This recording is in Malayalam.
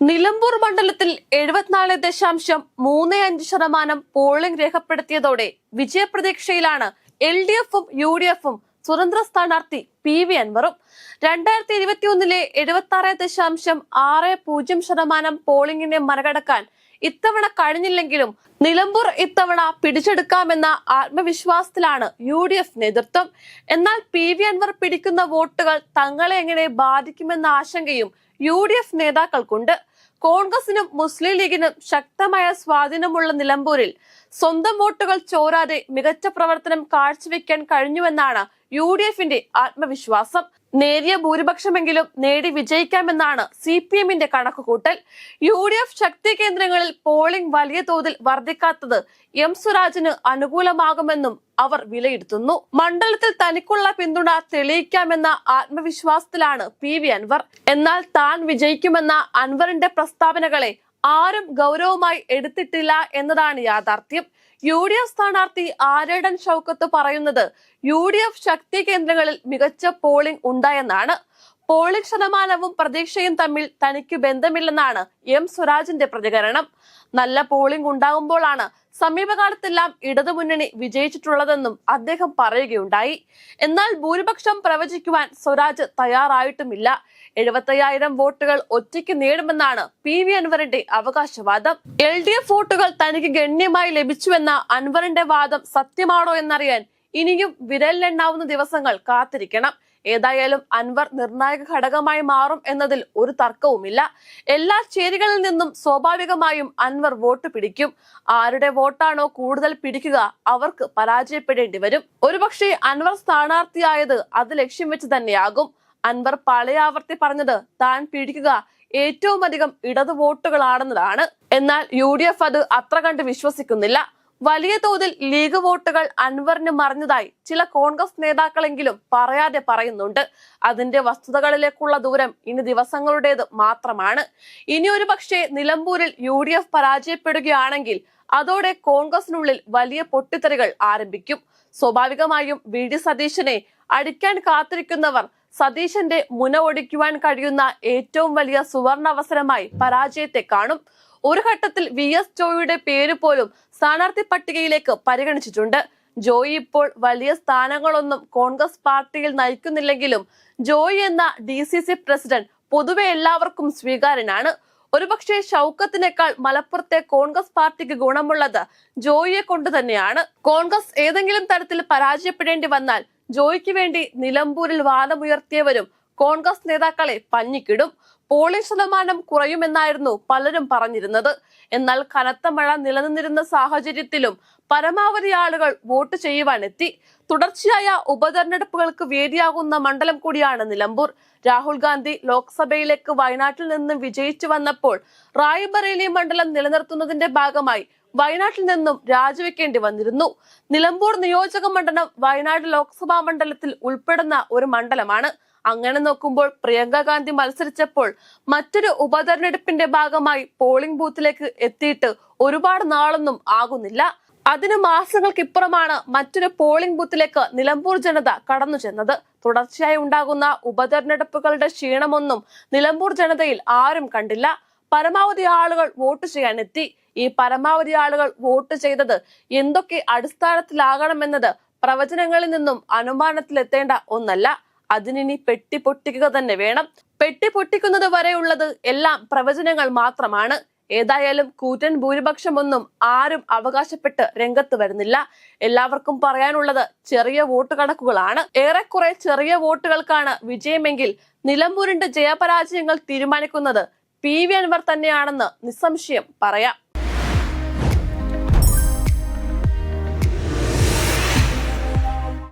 നിലമ്പൂർ മണ്ഡലത്തിൽ എഴുപത്തിനാല് ദശാംശം മൂന്ന് അഞ്ച് ശതമാനം പോളിംഗ് രേഖപ്പെടുത്തിയതോടെ വിജയപ്രതീക്ഷയിലാണ് എൽ ഡി എഫും യു ഡി എഫും സ്വതന്ത്ര സ്ഥാനാർത്ഥി പി വി അൻവറും. രണ്ടായിരത്തി ഇരുപത്തി ഒന്നിലെ എഴുപത്തി ആറ് ദശാംശം ആറ് പൂജ്യം ശതമാനം പോളിംഗിനെ മറികടക്കാൻ ഇത്തവണ കഴിഞ്ഞില്ലെങ്കിലും നിലമ്പൂർ ഇത്തവണ പിടിച്ചെടുക്കാമെന്ന ആത്മവിശ്വാസത്തിലാണ് യു ഡി എഫ് നേതൃത്വം. എന്നാൽ പി വി അൻവർ പിടിക്കുന്ന വോട്ടുകൾ തങ്ങളെ എങ്ങനെ ബാധിക്കുമെന്ന ആശങ്കയും യു ഡി എഫ് നേതാക്കൾക്കുണ്ട്. കോൺഗ്രസിനും മുസ്ലിം ലീഗിനും ശക്തമായ സ്വാധീനമുള്ള നിലമ്പൂരിൽ സ്വന്തം വോട്ടുകൾ ചോരാതെ മികച്ച പ്രവർത്തനം കാഴ്ചവെക്കാൻ കഴിഞ്ഞുവെന്നാണ് യു ഡി എഫിന്റെ ആത്മവിശ്വാസം. നേരിയ ഭൂരിപക്ഷമെങ്കിലും നേടി വിജയിക്കാമെന്നാണ് സി പി എമ്മിന്റെ കണക്കുകൂട്ടൽ. യു ഡി എഫ് ശക്തി കേന്ദ്രങ്ങളിൽ പോളിംഗ് വലിയ തോതിൽ വർദ്ധിക്കാത്തത് എം സുരാജിന് അനുകൂലമാകുമെന്നും അവർ വിലയിരുത്തുന്നു. മണ്ഡലത്തിൽ തനിക്കുള്ള പിന്തുണ തെളിയിക്കാമെന്ന ആത്മവിശ്വാസത്തിലാണ് പി വി അൻവർ. എന്നാൽ താൻ വിജയിക്കുമെന്ന അൻവറിന്റെ പ്രസ്താവനകളെ ആരും ഗൗരവമായി എടുത്തിട്ടില്ല എന്നതാണ് യാഥാർത്ഥ്യം. യു ഡി എഫ് സ്ഥാനാർത്ഥി ആരേടൻ ഷൗക്കത്ത് പറയുന്നത് യു ഡി എഫ് ശക്തി കേന്ദ്രങ്ങളിൽ മികച്ച പോളിംഗ് ഉണ്ടായെന്നാണ് പോളിംഗ് ശതമാനവും പ്രതീക്ഷയും തമ്മിൽ തനിക്ക് ബന്ധമില്ലെന്നാണ് എം സ്വരാജിന്റെ പ്രതികരണം. നല്ല പോളിംഗ് ഉണ്ടാകുമ്പോഴാണ് സമീപകാലത്തെല്ലാം ഇടതുമുന്നണി വിജയിച്ചിട്ടുള്ളതെന്നും അദ്ദേഹം പറയുകയുണ്ടായി. എന്നാൽ ഭൂരിപക്ഷം പ്രവചിക്കുവാൻ സ്വരാജ് തയ്യാറായിട്ടുമില്ല. എഴുപത്തയ്യായിരം വോട്ടുകൾ ഒറ്റയ്ക്ക് നേടുമെന്നാണ് പി വി അൻവറിന്റെ അവകാശവാദം. എൽ ഡി എഫ് വോട്ടുകൾ തനിക്ക് ഗണ്യമായി ലഭിച്ചുവെന്ന അൻവറിന്റെ വാദം സത്യമാണോ എന്നറിയാൻ ഇനിയും വിരലിലെണ്ണാവുന്ന ദിവസങ്ങൾ കാത്തിരിക്കണം. ഏതായാലും അൻവർ നിർണായക ഘടകമായി മാറും എന്നതിൽ ഒരു തർക്കവുമില്ല. എല്ലാ ചേരികളിൽ നിന്നും സ്വാഭാവികമായും അൻവർ വോട്ട് പിടിക്കും. ആരുടെ വോട്ടാണോ കൂടുതൽ പിടിക്കുക അവർക്ക് പരാജയപ്പെടേണ്ടി വരും. ഒരുപക്ഷെ അൻവർ സ്ഥാനാർത്ഥിയായത് അത് ലക്ഷ്യം വെച്ച് തന്നെയാകും. അൻവർ പലയാവർത്തി പറഞ്ഞത് താൻ പിടിക്കുക ഏറ്റവും അധികം ഇടതു വോട്ടുകളാണെന്നതാണ് എന്നാൽ യു ഡി എഫ് അത് അത്ര കണ്ട് വിശ്വസിക്കുന്നില്ല. വലിയ തോതിൽ ലീഗ് വോട്ടുകൾ അൻവറിന് മറിഞ്ഞതായി ചില കോൺഗ്രസ് നേതാക്കളെങ്കിലും പറയാതെ പറയുന്നുണ്ട്. അതിന്റെ വസ്തുതകളിലേക്കുള്ള ദൂരം ഇനി ദിവസങ്ങളുടേത് മാത്രമാണ്. ഇനി ഒരു പക്ഷേ നിലമ്പൂരിൽ യു ഡി എഫ് പരാജയപ്പെടുകയാണെങ്കിൽ അതോടെ കോൺഗ്രസിനുള്ളിൽ വലിയ പൊട്ടിത്തെറികൾ ആരംഭിക്കും. സ്വാഭാവികമായും വി ഡി സതീശനെ അടിക്കാൻ കാത്തിരിക്കുന്നവർ സതീശന്റെ മുന ഒടിക്കുവാൻ കഴിയുന്ന ഏറ്റവും വലിയ സുവർണ അവസരമായി പരാജയത്തെ കാണും. ഒരു ഘട്ടത്തിൽ വി എസ് ജോയിയുടെ പേര് പോലും സ്ഥാനാർത്ഥി പട്ടികയിലേക്ക് പരിഗണിച്ചിട്ടുണ്ട്. ജോയി ഇപ്പോൾ വലിയ സ്ഥാനങ്ങളൊന്നും കോൺഗ്രസ് പാർട്ടിയിൽ നയിക്കുന്നില്ലെങ്കിലും ജോയി എന്ന ഡി സി സി പ്രസിഡന്റ് പൊതുവെ എല്ലാവർക്കും സ്വീകാര്യനാണ്. ഒരുപക്ഷെ ഷൗക്കത്തിനേക്കാൾ മലപ്പുറത്തെ കോൺഗ്രസ് പാർട്ടിക്ക് ഗുണമുള്ളത് ജോയിയെ കൊണ്ട് തന്നെയാണ്. കോൺഗ്രസ് ഏതെങ്കിലും തരത്തിൽ പരാജയപ്പെടേണ്ടി വന്നാൽ ജോയിക്ക് വേണ്ടി നിലമ്പൂരിൽ വാദമുയർത്തിയവരും കോൺഗ്രസ് നേതാക്കളെ പഞ്ഞിക്കിടും. പോളിംഗ് ശതമാനം കുറയുമെന്നായിരുന്നു പലരും പറഞ്ഞിരുന്നത്. എന്നാൽ കനത്ത മഴ നിലനിന്നിരുന്ന സാഹചര്യത്തിലും പരമാവധി ആളുകൾ വോട്ട് ചെയ്യുവാനെത്തി. തുടർച്ചയായ ഉപതെരഞ്ഞെടുപ്പുകൾക്ക് വേദിയാകുന്ന മണ്ഡലം കൂടിയാണ് നിലമ്പൂർ. രാഹുൽ ഗാന്ധി ലോക്സഭയിലേക്ക് വയനാട്ടിൽ നിന്നും വിജയിച്ചു വന്നപ്പോൾ റായ്ബറേലി മണ്ഡലം നിലനിർത്തുന്നതിന്റെ ഭാഗമായി വയനാട്ടിൽ നിന്നും രാജിവെക്കേണ്ടി വന്നിരുന്നു. നിലമ്പൂർ നിയോജക മണ്ഡലം വയനാട് ലോക്സഭാ മണ്ഡലത്തിൽ ഉൾപ്പെടുന്ന ഒരു മണ്ഡലമാണ്. അങ്ങനെ നോക്കുമ്പോൾ പ്രിയങ്ക ഗാന്ധി മത്സരിച്ചപ്പോൾ മറ്റൊരു ഉപതെരഞ്ഞെടുപ്പിന്റെ ഭാഗമായി പോളിംഗ് ബൂത്തിലേക്ക് എത്തിയിട്ട് ഒരുപാട് നാളൊന്നും ആകുന്നില്ല. അതിന് മാസങ്ങൾക്കിപ്പുറമാണ് മറ്റൊരു പോളിംഗ് ബൂത്തിലേക്ക് നിലമ്പൂർ ജനത കടന്നു ചെന്നത്. തുടർച്ചയായി ഉണ്ടാകുന്ന ഉപതെരഞ്ഞെടുപ്പുകളുടെ ക്ഷീണമൊന്നും നിലമ്പൂർ ജനതയിൽ ആരും കണ്ടില്ല. പരമാവധി ആളുകൾ വോട്ട് ചെയ്യാൻ എത്തി ഈ പരമാവധി ആളുകൾ വോട്ട് ചെയ്തത് എന്തൊക്കെ അടിസ്ഥാനത്തിലാകണമെന്നത് പ്രവചനങ്ങളിൽ നിന്നും അനുമാനത്തിലെത്തേണ്ട ഒന്നല്ല. അതിനി പെട്ടി പൊട്ടിക്കുക തന്നെ വേണം. പെട്ടി പൊട്ടിക്കുന്നത് വരെയുള്ളത് എല്ലാം പ്രവചനങ്ങൾ മാത്രമാണ്. ഏതായാലും കൂറ്റൻ ഭൂരിപക്ഷമൊന്നും ആരും അവകാശപ്പെട്ട് രംഗത്ത് വരുന്നില്ല. എല്ലാവർക്കും പറയാനുള്ളത് ചെറിയ വോട്ട് കണക്കുകളാണ്. ഏറെക്കുറെ ചെറിയ വോട്ടുകൾക്കാണ് വിജയമെങ്കിൽ നിലമ്പൂരിന്റെ ജയപരാജയങ്ങൾ തീരുമാനിക്കുന്നത് പി വി അൻവർ തന്നെയാണെന്ന് നിസ്സംശയം പറയാം.